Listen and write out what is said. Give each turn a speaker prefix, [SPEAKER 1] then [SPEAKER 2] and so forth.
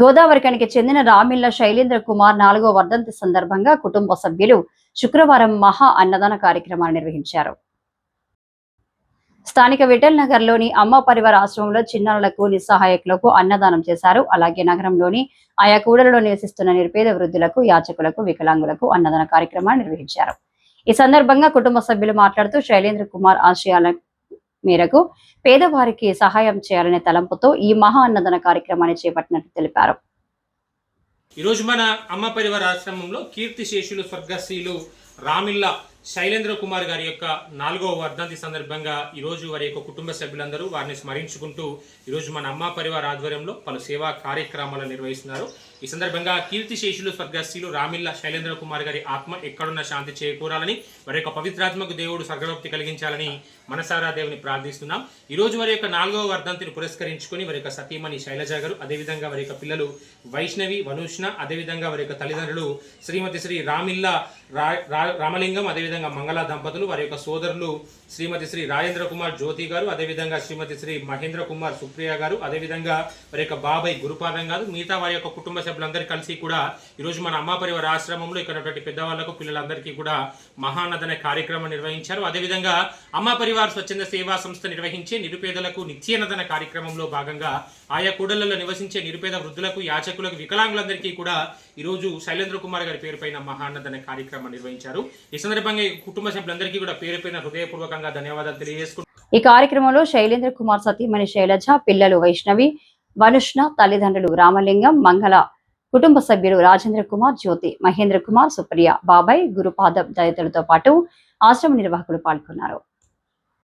[SPEAKER 1] గోదావరికానికి చెందిన రామిళ్ళ శైలేంద్ర కుమార్ నాలుగో వర్ధంతి సందర్భంగా కుటుంబ సభ్యులు శుక్రవారం మహా అన్నదాన కార్యక్రమాన్ని నిర్వహించారు. స్థానిక విఠల్ నగర్లోని అమ్మ పరివార ఆశ్రమంలో చిన్నారులకు నిస్సహాయకులకు అన్నదానం చేశారు. అలాగే నగరంలోని ఆయా కూడలలో నివసిస్తున్న నిర్పేద వృద్ధులకు యాచకులకు వికలాంగులకు అన్నదాన కార్యక్రమాన్ని నిర్వహించారు. ఈ సందర్భంగా కుటుంబ సభ్యులు మాట్లాడుతూ శైలేంద్ర కుమార్ ఆశయాల మేరకు పేదవారికి సహాయం చేయాలనే తలంపుతో ఈ మహా అన్నదాన కార్యక్రమాన్ని చేపట్టినట్లు తెలిపారు.
[SPEAKER 2] ఈరోజు మన అమ్మ పరివార ఆశ్రమంలో కీర్తి శేషులు స్వర్గశ్రీలు రామిల్ల శైలేంద్ర కుమార్ గారి యొక్క నాలుగవ వర్ధంతి సందర్భంగా ఈరోజు వారి యొక్క కుటుంబ సభ్యులందరూ వారిని స్మరించుకుంటూ ఈరోజు మన అమ్మ పరివార ఆధ్వర్యంలో పలు సేవా కార్యక్రమాలు నిర్వహిస్తున్నారు. ఈ సందర్భంగా కీర్తి శేషులు స్వర్గశ్రీలు రామిల్ల శైలేంద్ర కుమార్ గారి ఆత్మ ఎక్కడున్న శాంతి చేకూరాలని వారి యొక్క పవిత్రాత్మకు దేవుడు స్వర్గభక్తి కలిగించాలని మనసారా దేవుని ప్రార్థిస్తున్నాం. ఈ రోజు వారి యొక్క నాలుగవ వర్ధంతిని పురస్కరించుకొని వారి యొక్క సతీమణి శైలజ గారు అదేవిధంగా వారి యొక్క పిల్లలు వైష్ణవి వనుష్ణ అదేవిధంగా వారి యొక్క తల్లిదండ్రులు శ్రీమతి శ్రీ రామిల్ల రా- రామలింగం అదేవిధంగా మంగళ దంపతులు వారి యొక్క సోదరులు శ్రీమతి శ్రీ రాజేంద్ర కుమార్ జ్యోతి గారు అదేవిధంగా శ్రీమతి శ్రీ మహేంద్ర కుమార్ సుప్రియ గారు అదేవిధంగా వారి యొక్క బాబాయ్ గురుపాదం గారు మిగతా వారి యొక్క కుటుంబ సభ్యులందరూ కలిసి కూడా ఈరోజు మన అమ్మ పరివార ఆశ్రమంలో ఇక్కడ ఉన్నటువంటి పెద్దవాళ్ళకు పిల్లలందరికీ కూడా మహానదన కార్యక్రమం నిర్వహించారు. అదేవిధంగా అమ్మ పరివార స్వచ్ఛంద సేవా సంస్థ నిర్వహించే నిరుపేదలకు నిత్యనదన కార్యక్రమంలో భాగంగా ఆయా కూడళ్ళలో నివసించే నిరుపేద వృద్ధులకు యాచకులకు వికలాంగులందరికీ కూడా ఈరోజు శైలేంద్ర కుమార్ గారి పేరుపైన మహాన్నదన కార్యక్రమం నిర్వహించారు. ఈ సందర్భంగా కుటుంబ సభ్యులందరికీ కూడా పేరుపైన హృదయపూర్వకంగా ధన్యవాదాలు తెలియజేసుకుంటారు
[SPEAKER 1] ఈ కార్యక్రమంలో శైలేంద్ర కుమార్ సతీమణి శైలజ పిల్లలు వైష్ణవి వనుష్ణ తల్లిదండ్రులు రామలింగం మంగళ కుటుంబ సభ్యులు రాజేంద్ర కుమార్ జ్యోతి మహేంద్ర కుమార్ సుప్రియ బాబాయ్ గురుపాదం తదితరులతో పాటు ఆశ్రమ నిర్వాహకులు పాల్గొన్నారు.